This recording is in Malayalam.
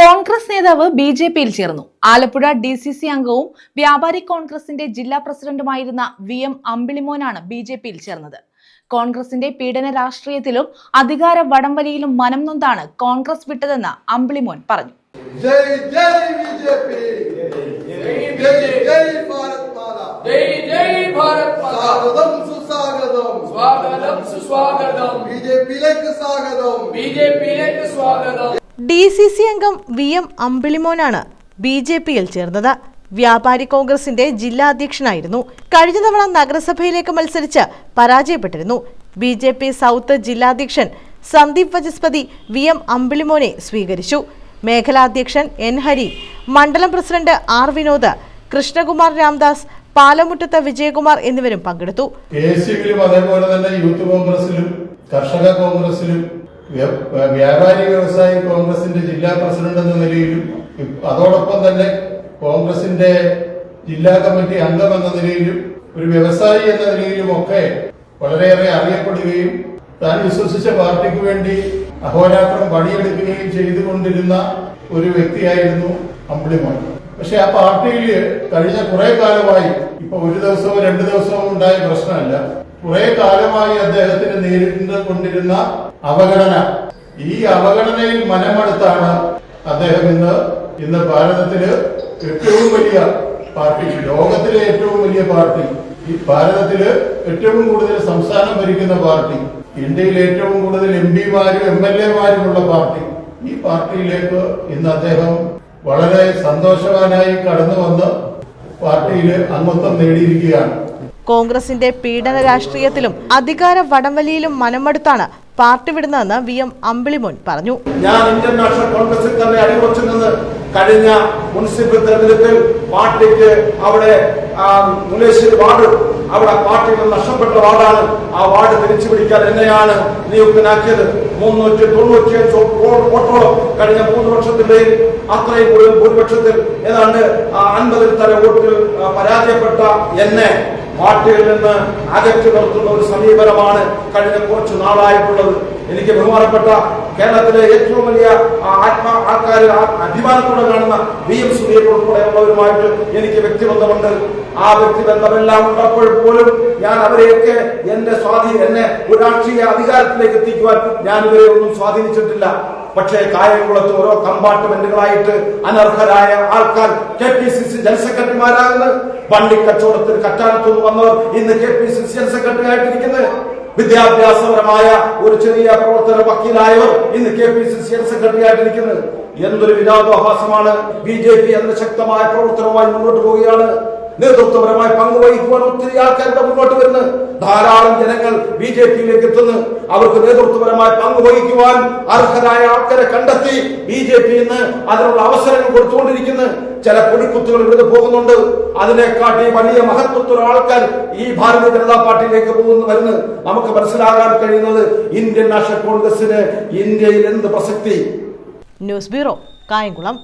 കോൺഗ്രസ് നേതാവ് ബി ജെ പിയിൽ ചേർന്നു. ആലപ്പുഴ ഡി സി സി അംഗവും വ്യാപാരി കോൺഗ്രസിന്റെ ജില്ലാ പ്രസിഡന്റുമായിരുന്ന വി എം അമ്പിളിമോനാണ് ബി ജെ പിയിൽ ചേർന്നത്. കോൺഗ്രസിന്റെ പീഡന രാഷ്ട്രീയത്തിലും അധികാര വടംവലിയിലും മനം നൊന്താണ് കോൺഗ്രസ് വിട്ടതെന്ന് അമ്പിളിമോൻ പറഞ്ഞു. സ്വാഗതം ബി ജെ പിയിലേക്ക് സ്വാഗതം. ബി ജെ പിയിലേക്ക് സ്വാഗതം. ഡി സി സി അംഗം വി എം അമ്പിളിമോനാണ് ബി ജെ പിയിൽ ചേർന്നത്. വ്യാപാരി കോൺഗ്രസിന്റെ ജില്ലാ അധ്യക്ഷനായിരുന്നു. കഴിഞ്ഞ തവണ നഗരസഭയിലേക്ക് മത്സരിച്ച് പരാജയപ്പെട്ടിരുന്നു. ബി ജെ പി സൗത്ത് ജില്ലാധ്യക്ഷൻ സന്ദീപ് വചസ്പതി വി എം അമ്പിളിമോനെ സ്വീകരിച്ചു. മേഖലാധ്യക്ഷൻ എൻ ഹരി മണ്ഡലം പ്രസിഡന്റ് ആർ വിനോദ് കൃഷ്ണകുമാർ രാംദാസ് പാലമുറ്റത്ത് വിജയകുമാർ എന്നിവരും പങ്കെടുത്തു. അതേപോലെ തന്നെ യൂത്ത് കോൺഗ്രസിലും കർഷക കോൺഗ്രസിലും വ്യാപാരി വ്യവസായി കോൺഗ്രസിന്റെ ജില്ലാ പ്രസിഡന്റ് എന്ന നിലയിലും അതോടൊപ്പം തന്നെ കോൺഗ്രസിന്റെ ജില്ലാ കമ്മിറ്റി അംഗം എന്ന നിലയിലും ഒരു വ്യവസായി എന്ന നിലയിലും ഒക്കെ വളരെയേറെ അറിയപ്പെടുകയും താൻ വിശ്വസിച്ച പാർട്ടിക്ക് വേണ്ടി അഹോരാത്രം പണിയെടുക്കുകയും ചെയ്തുകൊണ്ടിരുന്ന ഒരു വ്യക്തിയായിരുന്നു അമ്പിളിമോൻ പക്ഷെ ആ പാർട്ടിയിൽ കഴിഞ്ഞ കുറെ കാലമായി ഇപ്പൊ ഒരു ദിവസവും രണ്ടു ദിവസവും ഉണ്ടായ പ്രശ്നമല്ല. കുറെ കാലമായി അദ്ദേഹത്തിന് നേരിട്ട് കൊണ്ടിരുന്ന അവഗണന. ഈ അവഗണനയിൽ മനമെടുത്താണ് അദ്ദേഹം ഇന്ന് ഇന്ന് ഭാരതത്തിൽ ഏറ്റവും വലിയ പാർട്ടി ലോകത്തിലെ ഏറ്റവും വലിയ പാർട്ടി. ഈ ഭാരതത്തിൽ ഏറ്റവും കൂടുതൽ സംസ്ഥാനം ഭരിക്കുന്ന പാർട്ടി ഇന്ത്യയിൽ ഏറ്റവും കൂടുതൽ എം പിമാരും എം എൽ എമാരുമുള്ള പാർട്ടി. ഈ പാർട്ടിയിലേക്ക് ഇന്ന് അദ്ദേഹം വളരെ സന്തോഷവാനായി കടന്നു വന്ന് പാർട്ടിയിൽ അംഗത്വം നേടിയിരിക്കുകയാണ്. കോൺഗ്രസിന്റെ പീഡന രാഷ്ട്രീയത്തിലും അധികാര വടംവലിയിലും മനമെടുത്താണ് പാർട്ടി വിടുന്നതെന്ന് വി എം അമ്പിളിമോൻ പറഞ്ഞു. ഞാൻ ഇന്ത്യൻ നാഷണൽ കോൺഗ്രസിൽ തന്നെ അടിയുറച്ചു നിന്ന് കഴിഞ്ഞ മുനിസിപ്പൽ തെരഞ്ഞെടുപ്പിൽ പാർട്ടിക്ക് അവിടെ ആ, മുലേശ്ശേരി വാർഡ് അവിടെ പാർട്ടികൾ നഷ്ടപ്പെട്ട വാർഡാണ്. ആ വാർഡ് തിരിച്ചു പിടിക്കാൻ എന്നെയാണ് നിയുക്തനാക്കിയത്. മുന്നൂറ്റി തൊണ്ണൂറ്റിയഞ്ച് വോട്ടോളം കഴിഞ്ഞ മൂന്ന് വർഷത്തിനിടയിൽ അത്രയും കൂടുതൽ ഭൂരിപക്ഷത്തിൽ ഏതാണ്ട് അൻപതിൽ തല വോട്ടിൽ പരാജയപ്പെട്ട എന്നെ പാർട്ടിയിൽ നിന്ന് അകറ്റി നിർത്തുന്ന ഒരു സമീപനമാണ് കഴിഞ്ഞ കുറച്ച് നാളായിട്ടുള്ളത്. എനിക്ക് ബഹുമാനപ്പെട്ട കേരളത്തിലെ ഏറ്റവും വലിയ ആത്മ ആൾക്കാർ അഭിമാനത്തോടെ കാണുന്ന വി എം സുധീർ ഉൾപ്പെടെയുള്ളവരുമായിട്ട് എനിക്ക് വ്യക്തിബന്ധമുണ്ട്. ആ വ്യക്തിബന്ധമെല്ലാം ഉള്ളപ്പോൾ പോലും ഞാൻ അവരെയൊക്കെ എന്റെ സ്വാധീനം എന്നെ ഒരു അധികാരത്തിലേക്ക് എത്തിക്കുവാൻ ഞാൻ ഇവരെ ഒന്നും സ്വാധീനിച്ചിട്ടില്ല. പക്ഷേ കായംകുളത്ത് ഓരോ കമ്പാർട്ട്മെന്റുകളായിട്ട് അനർഹരായ ആൾക്കാർ K P C C general സെക്രട്ടറിമാരാകുന്നത് വണ്ടി കച്ചവടത്തിൽ കറ്റാനത്തുനിന്ന് വന്നവർ ഇന്ന് K P C C general secretary ആയിട്ടിരിക്കുന്നത് വിദ്യാഭ്യാസപരമായ ഒരു ചെറിയ പ്രവർത്തന വക്കീലായവർ ഇന്ന് K P C C general secretary ആയിട്ടിരിക്കുന്നത് എന്തൊരു വിനോദാഭാസമാണ് ബി ജെ പി എന്ന ശക്തമായ പ്രവർത്തനവുമായി മുന്നോട്ട് പോവുകയാണ്. നേതൃത്വപരമായി പങ്കുവഹിക്കുവാൻ ഒത്തിരി ആൾക്കാരുടെ മുന്നോട്ട് വരുന്നു. ധാരാളം ജനങ്ങൾ ബി ജെ പിയിലേക്ക് എത്തുന്നു. അവർക്ക് നേതൃത്വപരമായി പങ്കുവഹിക്കുവാൻ അർഹരായ ആൾക്കാരെ കണ്ടെത്തി ബി ജെ പി ഇന്ന് അതിനുള്ള അവസരങ്ങൾ കൊടുത്തുകൊണ്ടിരിക്കുന്നു. ചില പൊടിക്കുത്തുകൾ ഇവിടെ പോകുന്നുണ്ട്. അതിനെക്കാട്ടി വലിയ മഹത്വത്തിലുള്ള ആൾക്കാർ ഈ ഭാരതീയ ജനതാ പാർട്ടിയിലേക്ക് പോകുന്നു വരുന്നു. നമുക്ക് മനസ്സിലാകാൻ കഴിയുന്നത് ഇന്ത്യൻ നാഷണൽ കോൺഗ്രസിന് ഇന്ത്യയിൽ എന്ത് പ്രസക്തി? News bureau Kayamkulam.